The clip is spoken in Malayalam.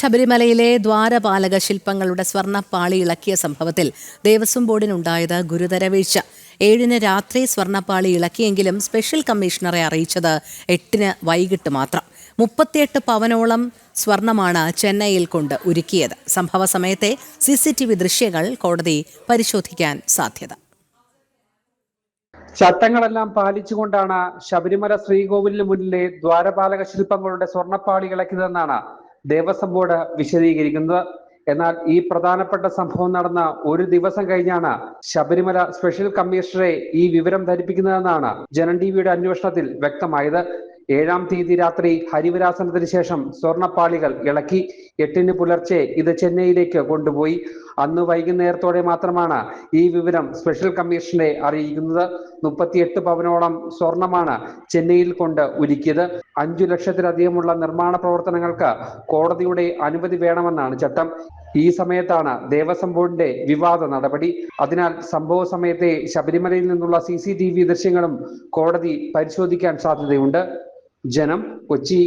ശബരിമലയിലെ ദ്വാരപാലക ശില്പങ്ങളുടെ സ്വർണപ്പാളി ഇളക്കിയ സംഭവത്തിൽ ദേവസ്വം ബോർഡിനുണ്ടായത് ഗുരുതര വീഴ്ച. ഏഴിന് രാത്രി സ്വർണപ്പാളി ഇളക്കിയെങ്കിലും സ്പെഷ്യൽ കമ്മീഷണറെ അറിയിച്ചത് എട്ടിന് വൈകിട്ട് മാത്രം. മുപ്പത്തിയെട്ട് പവനോളം സ്വർണമാണ് ചെന്നൈയിൽ കൊണ്ട് ഒരുക്കിയത് സംഭവ സമയത്തെ സി സി ടി വി ദൃശ്യങ്ങൾ കോടതി പരിശോധിക്കാൻ സാധ്യത. ചട്ടങ്ങളെല്ലാം പാലിച്ചുകൊണ്ടാണ് ശബരിമല ശ്രീകോവിലിന് മുന്നിലെ ദ്വാരപാലക ശില്പങ്ങളുടെ സ്വർണപ്പാളി ഇളക്കിയതെന്നാണ് ദേവസ്വം ബോർഡ് വിശദീകരിക്കുന്നത്. എന്നാൽ ഈ പ്രധാനപ്പെട്ട സംഭവം നടന്ന ഒരു ദിവസം കഴിഞ്ഞാണ് ശബരിമല സ്പെഷ്യൽ കമ്മീഷണറെ ഈ വിവരം ധരിപ്പിക്കുന്നതെന്നാണ് ജനൻ ടിവിയുടെ അന്വേഷണത്തിൽ വ്യക്തമായത്. ഏഴാം തീയതി രാത്രി ഹരിവരാസനത്തിന് ശേഷം സ്വർണപ്പാളികൾ ഇളക്കി എട്ടിന് പുലർച്ചെ ഇത് ചെന്നൈയിലേക്ക് കൊണ്ടുപോയി. അന്ന് വൈകുന്നേരത്തോടെ മാത്രമാണ് ഈ വിവരം സ്പെഷ്യൽ കമ്മീഷനെ അറിയിക്കുന്നത്. മുപ്പത്തിയെട്ട് പവനോളം സ്വർണമാണ് ചെന്നൈയിൽ കൊണ്ട് ഉരുക്കിയത്. അഞ്ചു ലക്ഷത്തിലധികമുള്ള നിർമ്മാണ പ്രവർത്തനങ്ങൾക്ക് കോടതിയുടെ അനുമതി വേണമെന്നാണ് ചട്ടം. ഈ സമയത്താണ് ദേവസ്വം ബോർഡിന്റെ വിവാദ നടപടി. അതിനാൽ സംഭവ സമയത്തെ ശബരിമലയിൽ നിന്നുള്ള സി സി ടി വി ദൃശ്യങ്ങളും കോടതി പരിശോധിക്കാൻ സാധ്യതയുണ്ട്. ജനം കൊച്ചി.